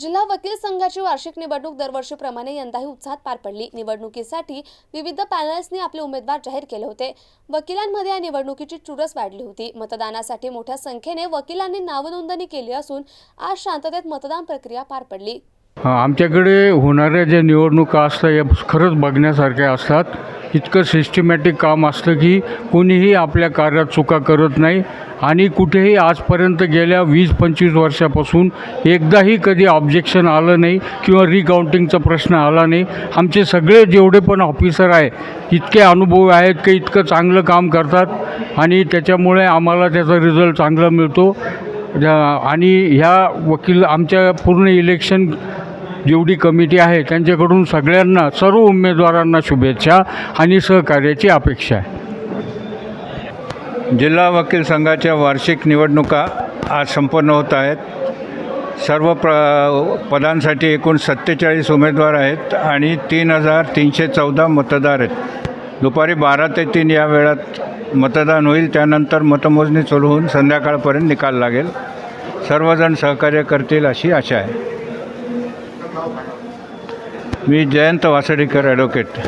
जिल्हा वकील संघाची वार्षिक निवडणूक दरवर्षीप्रमाणे यंदाही उत्साहात पार पडली. निवडणुकीसाठी विविध पॅनल्सनी आपले उमेदवार जाहीर केले होते. वकिलांमध्ये या निवडणुकीची चुरस वाढली होती. मतदानासाठी मोठ्या संख्येने वकिलांनी नावनोंदणी केली असून आज शांततेत मतदान प्रक्रिया पार पडली. आमच्याकडे होणाऱ्या ज्या निवडणुका असतात या खरंच बघण्यासारख्या असतात. इतकं सिस्टमॅटिक काम असतं की कोणीही आपल्या कार्यात चुका करत नाही. आणि कुठेही आजपर्यंत गेल्या वीस पंचवीस वर्षापासून एकदाही कधी ऑब्जेक्शन आलं नाही किंवा रिकाउंटिंगचा प्रश्न आला नाही. आमचे सगळे जेवढे पण ऑफिसर आहे इतके अनुभव आहेत की इतकं चांगलं काम करतात. आणि त्याच्यामुळे आम्हाला त्याचा रिझल्ट चांगला मिळतो. ज्या- आणि ह्या वकील आमच्या पूर्ण इलेक्शन जेवढी कमिटी आहे त्यांच्याकडून सगळ्यांना सर्व उमेदवारांना शुभेच्छा आणि सहकार्याची अपेक्षा आहे. जिल्हा वकील संघाच्या वार्षिक निवडणुका आज संपन्न होत आहेत. सर्व प्र पदांसाठी एकूण सत्तेचाळीस उमेदवार आहेत आणि तीन हजार तीनशे चौदा मतदार आहेत. दुपारी बारा ते तीन या वेळात मतदान होईल त्यानंतर मतमोजणी सुरू होऊन संध्याकाळपर्यंत निकाल लागेल. सर्वजण सहकार्य करतील अशी आशा आहे. मी जयंत वासडीकर ॲडव्होकेट